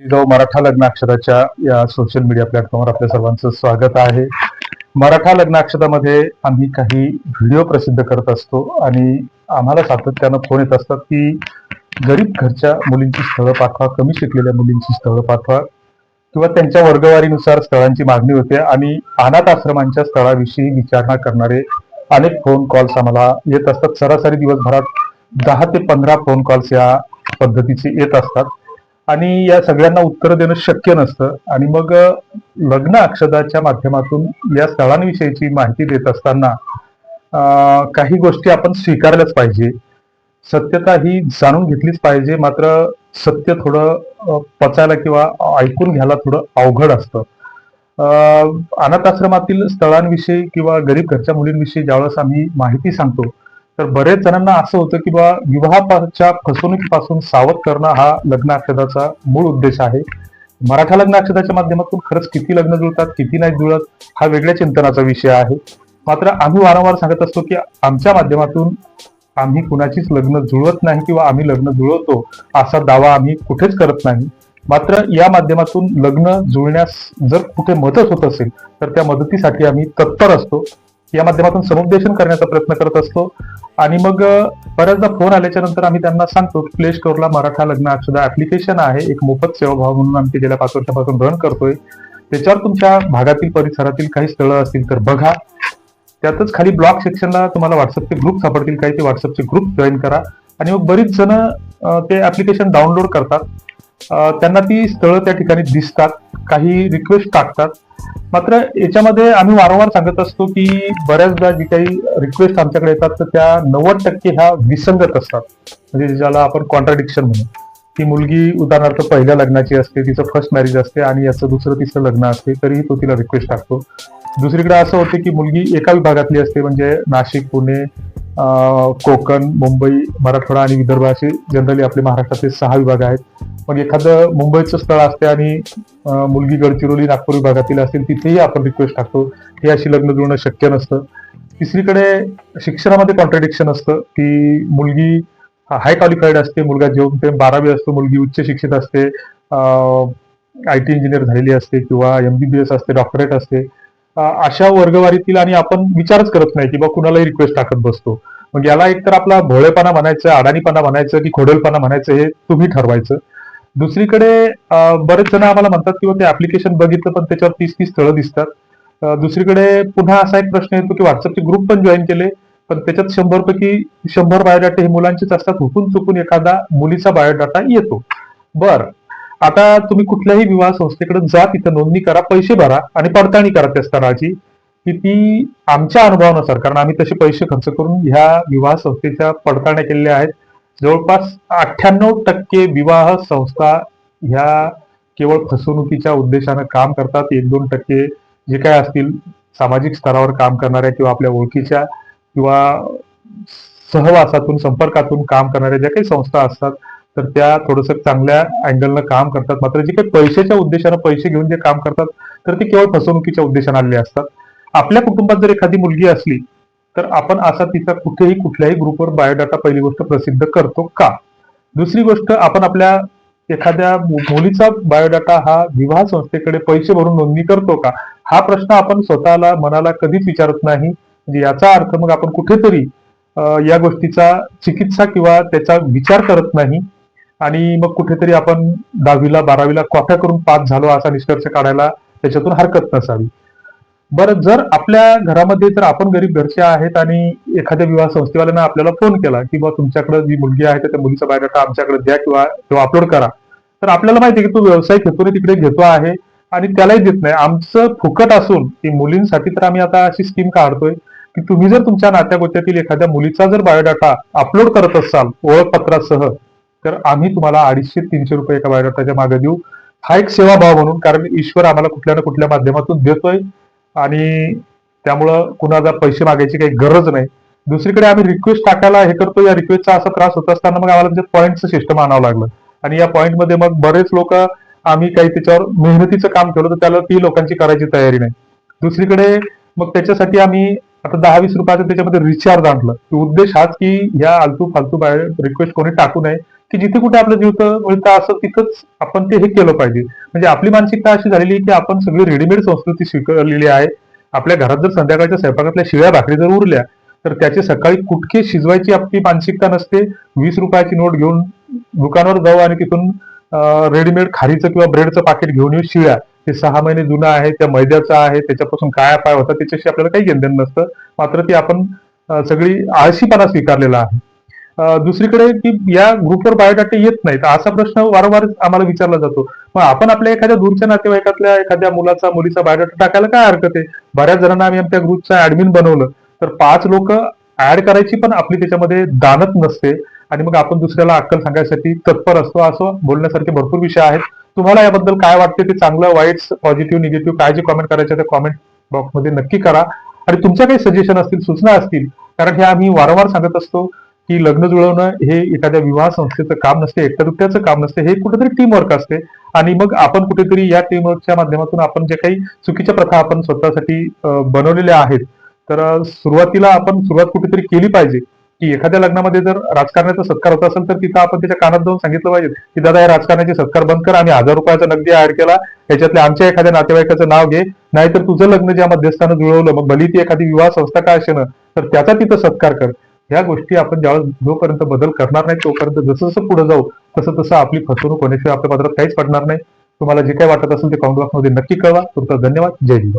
मराठा लग्न अक्षराच्या या social media प्लॅटफॉर्मवर आपल्या सर्वांचं स्वागत आहे. मराठा लग्न अक्षरामध्ये आम्ही काही व्हिडिओ प्रसिद्ध करत असतो आणि आम्हाला सातत्यानं फोन येत असतात की गरीब घरच्या मुलींची स्थळं पाठवा कमी शिकलेल्या मुलींची स्थळं पाठवा किंवा त्यांच्या वर्गवारीनुसार स्थळांची मागणी होते आणि अनाथ आश्रमांच्या स्थळाविषयी विचारणा करणारे अनेक फोन कॉल्स आम्हाला येत असतात. सरासरी दिवसभरात दहा ते पंधरा फोन कॉल्स या पद्धतीचे येत असतात. आणि या सगळ्यांना उत्तर देणं शक्य नसतं. आणि मग लग्न अक्षदाच्या माध्यमातून या स्थळांविषयीची माहिती देत असताना काही गोष्टी आपण स्वीकारल्याच पाहिजे. सत्यता ही जाणून घेतलीच पाहिजे. मात्र सत्य थोडं पचायला किंवा ऐकून घ्यायला थोडं अवघड असतं. अनाथ आश्रमातील स्थळांविषयी किंवा गरीब घरच्या मुलींविषयी ज्यावेळेस आम्ही माहिती सांगतो तर बरेच जणांना असं होतं की बा विवाहाच्या फसवणुकीपासून सावध करणं हा लग्न अक्षदाचा मूळ उद्देश आहे. मराठा लग्न अक्षदाच्या माध्यमातून खरंच किती लग्न जुळतात किती नाही जुळत हा वेगळ्या चिंतनाचा विषय आहे. मात्र आम्ही वारंवार सांगत असतो की आमच्या माध्यमातून आम्ही कुणाचीच लग्न जुळवत नाही किंवा आम्ही लग्न जुळवतो असा दावा आम्ही कुठेच करत नाही. मात्र या माध्यमातून लग्न जुळण्यास जर कुठे मदत होत असेल तर त्या मदतीसाठी आम्ही तत्पर असतो. या माध्यमातून समुपदेशन करण्याचा प्रयत्न करत असतो. आणि मग बऱ्याचदा फोन आल्याच्यानंतर आम्ही त्यांना सांगतो की प्ले स्टोअरला मराठा लग्न अक्षदा ऍप्लिकेशन आहे. एक मोफत सेवा भाव म्हणून आम्ही गेल्या पाच वर्षापासून रन करतोय. त्याच्यावर तुमच्या भागातील परिसरातील काही स्थळं असतील तर बघा. त्यातच खाली ब्लॉग सेक्शनला तुम्हाला व्हॉट्सअपचे ग्रुप सापडतील. काही ते व्हॉट्सअपचे ग्रुप जॉईन करा. आणि मग बरीच जण ते ऍप्लिकेशन डाउनलोड करतात. त्यांना ती स्थळं त्या ठिकाणी दिसतात काही रिक्वेस्ट टाकतात. मात्र याच्यामध्ये आम्ही वारंवार सांगत असतो की बऱ्याचदा जी काही रिक्वेस्ट आमच्याकडे येतात तर त्या नव्वद टक्के ह्या विसंगत असतात. म्हणजे ज्याला आपण कॉन्ट्राडिक्शन म्हणू. ती मुलगी उदाहरणार्थ पहिल्या लग्नाची असते तिचं फर्स्ट मॅरेज असते आणि याचं दुसरं तिसरं लग्न असते तरीही तो तिला रिक्वेस्ट टाकतो. दुसरीकडे असं होते की मुलगी एका विभागातली असते म्हणजे नाशिक पुणे कोकण मुंबई मराठवाडा आणि विदर्भ असे जनरली आपले महाराष्ट्रातले सहा विभाग आहेत. मग एखादं मुंबईचं स्थळ असते आणि मुलगी गडचिरोली नागपूर विभागातील असेल तिथेही आपण रिक्वेस्ट टाकतो. हे अशी लग्न जुळणं शक्य नसतं. तिसरीकडे शिक्षणामध्ये कॉन्ट्रडिक्शन असतं की मुलगी हाय क्वालिफाईड असते मुलगा जेवण ते बारावी असतो मुलगी उच्च शिक्षित असते आय टी इंजिनियर झालेली असते किंवा एमबीबीएस असते डॉक्टरेट असते. अशा वर्गवारीतील आणि आपण विचारच करत नाही की बा कुणालाही रिक्वेस्ट टाकत बसतो. मग याला एकतर आपला भोळेपणा म्हणायचं अडाणीपणा म्हणायचं की खोडेलपणा म्हणायचं हे तुम्ही ठरवायचं. दुसरीकडे बरेच जण आम्हाला म्हणतात की ते ऍप्लिकेशन बघितलं पण त्याच्यावर तीस तीस स्थळं दिसतात. दुसरीकडे पुन्हा असा एक प्रश्न येतो की व्हॉट्सअपचे ग्रुप पण जॉईन केले पण त्याच्यात शंभर पैकी शंभर बायोडाटा हे मुलांचेच असतात. हुकून चुकून एखादा मुलीचा बायोडाटा येतो. बर. आता तुम्ही कुठल्याही विवाह संस्थेकडे जा तिथं नोंदणी करा पैसे भरा आणि पडताळणी करा त्या स्थळाची की ती आमच्या अनुभवानुसार कारण आम्ही तसे पैसे खर्च करून ह्या विवाह संस्थेच्या पडताळण्या केलेल्या आहेत. जवळपास अठ्ठ्याण्णव टक्के विवाह संस्था ह्या केवळ फसवणुकीच्या उद्देशानं काम करतात. एक दोन टक्के जे काय असतील सामाजिक स्तरावर काम करणाऱ्या किंवा आपल्या ओळखीच्या किंवा सहवासातून संपर्कातून काम करणाऱ्या ज्या काही संस्था असतात तर त्या थोडस चांगल्या अँगलनं काम करतात. मात्र जे काही पैशाच्या उद्देशानं पैसे घेऊन जे काम करतात तर ते केवळ फसवणुकीच्या उद्देशानं आलेले असतात. आपल्या कुटुंबात जर एखादी मुलगी असली तर आपण असा तिचा कुठेही कुठल्याही ग्रुपवर बायोडाटा पहिली गोष्ट प्रसिद्ध करतो का? दुसरी गोष्ट आपण आपल्या एखाद्या मुलीचा बायोडाटा हा विवाह संस्थेकडे पैसे भरून नोंदणी करतो का? हा प्रश्न आपण स्वतःला मनाला कधीच विचारत नाही. म्हणजे याचा अर्थ मग आपण कुठेतरी या गोष्टीचा चिकित्सा किंवा त्याचा विचार करत नाही. आणि मग कुठेतरी आपण दहावीला बारावीला कॉप्या करून पास झालो असा निष्कर्ष काढायला त्याच्यातून हरकत नसावी. बरं जर आपल्या घरामध्ये जर आपण गरीब घरचे आहेत आणि एखाद्या विवाह संस्थेवाल्यानं आपल्याला फोन केला की बा तुमच्याकडे जी मुलगी आहे त्या मुलीचा बायोडाटा आमच्याकडे द्या किंवा तो अपलोड करा. तर आपल्याला माहिती आहे की तो व्यवसाय घेतो आणि तिकडे घेतो आहे आणि त्यालाही देत नाही. आमचं फुकट असून की मुलींसाठी तर आम्ही आता अशी स्कीम काढतोय की तुम्ही जर तुमच्या नात्यागोत्यातील एखाद्या मुलीचा जर बायोडाटा अपलोड करत असाल ओळखपत्रासह तर आम्ही तुम्हाला अडीचशे तीनशे रुपये एका बायोडाटाच्या मागे देऊ. हा एक सेवाभाव म्हणून कारण ईश्वर आम्हाला कुठल्या ना कुठल्या माध्यमातून देतोय. आणि त्यामुळं कुणाला पैसे मागायची काही गरज नाही. दुसरीकडे आम्ही रिक्वेस्ट टाकायला हे करतो या रिक्वेस्टचा असा त्रास होत असताना मग आम्हाला म्हणजे पॉईंटचं सिस्टम आणावं लागलं. आणि या पॉईंटमध्ये मग बरेच लोक आम्ही काही त्याच्यावर मेहनतीचं काम केलं तर त्याला ती लोकांची करायची तयारी नाही. दुसरीकडे मग त्याच्यासाठी आम्ही आता दहा वीस रुपयाचं त्याच्यामध्ये रिचार्ज आणलं. की उद्देश हाच की ह्या आलतू फालतू बाहेर रिक्वेस्ट कोणी टाकू नये की जिथे कुठे आपलं जीवतं मिळतं असं तिथंच आपण ते हे केलं पाहिजे. म्हणजे आपली मानसिकता अशी झालेली की आपण सगळी रेडीमेड संस्कृती स्वीकारलेली आहे. आपल्या घरात जर संध्याकाळच्या स्वयंपाकातल्या शिळ्या भाकरी जर उरल्या तर त्याचे सकाळी कुटके शिजवायची आपली मानसिकता नसते. वीस रुपयाची नोट घेऊन दुकानावर जाऊ आणि तिथून रेडीमेड खारीचं किंवा ब्रेडचं पाकिट घेऊन येऊ शिळ्या ते सहा महिने जुनं आहे त्या मैद्याचा आहे त्याच्यापासून काय पाय होता त्याच्याशी आपल्याला काही घेणदेण नसतं. मात्र ती आपण सगळी आळशीपणा स्वीकारलेला आहे. दुसरीकडे की या ग्रुपवर बायोडाटा येत नाहीत असा प्रश्न वारंवार आम्हाला विचारला जातो. मग आपण आपल्या एखाद्या दूरच्या नातेवाईकातल्या एखाद्या मुलाचा मुलीचा बायोडाटा टाकायला काय हरकत आहे? बऱ्याच जणांना आम्ही आमच्या ग्रुपचा ऍडमिन बनवलं. तर पाच लोक ऍड करायची पण आपली त्याच्यामध्ये दानत नसते. आणि मग आपण दुसऱ्याला अक्कल सांगायसाठी तत्पर असतो असं बोलण्यासारखे भरपूर विषय आहेत. तुम्हाला याबद्दल काय वाटते? ते चांगलं वाईट पॉझिटिव्ह निगेटिव्ह काय जे कॉमेंट करायचे ते कॉमेंट बॉक्समध्ये नक्की करा. आणि तुमच्या काही सजेशन असतील सूचना असतील कारण हे आम्ही वारंवार सांगत असतो की लग्न जुळवणं हे एखाद्या विवाह संस्थेचं काम नसते एकट्या काम नसते हे कुठेतरी टीमवर्क असते. आणि मग आपण कुठेतरी या टीमवर्कच्या माध्यमातून आपण जे काही चुकीच्या प्रथा आपण स्वतःसाठी बनवलेल्या आहेत तर सुरुवातीला आपण सुरुवात कुठेतरी केली पाहिजे. की एखाद्या लग्नामध्ये जर राजकारणाचा सत्कार होत असेल तर तिथं आपण त्याच्या कानात जाऊन सांगितलं पाहिजे. की दादा या राजकारणाचे सत्कार बंद कर आम्ही हजार रुपयाचा नगदी ऍड केला. याच्यातल्या आमच्या एखाद्या नातेवाईकाचं नाव घे. नाहीतर तुझं लग्न ज्या मध्यस्थानं जुळवलं मग भली ती एखादी विवाह संस्था काय असे ना तर त्याचा तिथं सत्कार कर. ह्या गोष्टी आपण ज्यावेळेस जोपर्यंत बदल करणार नाही तोपर्यंत जसं जसं पुढे जाऊ तसं तसं आपली फसवणूक होण्याशिवाय आपल्या पात्रात काहीच पडणार नाही. तुम्हाला जे काही वाटत असेल ते कॉमेंट बॉक्समध्ये नक्की कळवा. तुमचा धन्यवाद. जय हिंद.